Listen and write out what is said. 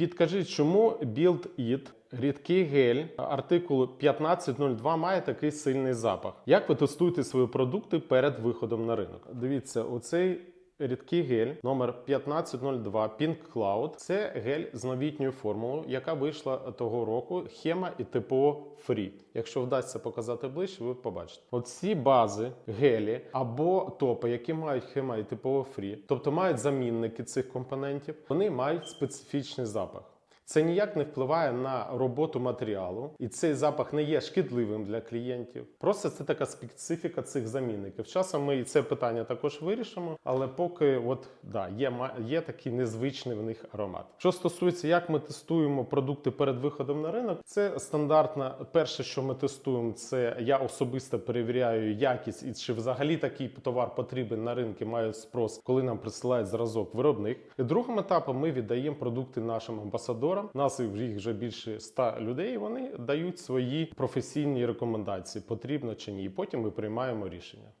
Підкажіть, чому Build It, рідкий гель артикулу 1502 має такий сильний запах? Як ви тестуєте свої продукти перед виходом на ринок? Дивіться, оцей рідкий гель номер 1502 Pink Cloud. Це гель з новітньою формулою, яка вийшла того року. Хема і ТПО Free. Якщо вдасться показати ближче, ви побачите. Оці бази, гелі або топи, які мають хема і ТПО Free, тобто мають замінники цих компонентів, вони мають специфічний запах. Це ніяк не впливає на роботу матеріалу, і цей запах не є шкідливим для клієнтів. Просто це така специфіка цих замінників. Часом ми і це питання також вирішимо, але поки от да, є, є такий незвичний в них аромат. Що стосується, як ми тестуємо продукти перед виходом на ринок, це стандартно. Перше, що ми тестуємо, це я особисто перевіряю якість і чи взагалі такий товар потрібен на ринку, має спрос, коли нам присилають зразок виробник. І другим етапом ми віддаємо продукти нашим амбасадорам. Нас їх вже більше 100 людей. Вони дають свої професійні рекомендації, потрібно чи ні. І потім ми приймаємо рішення.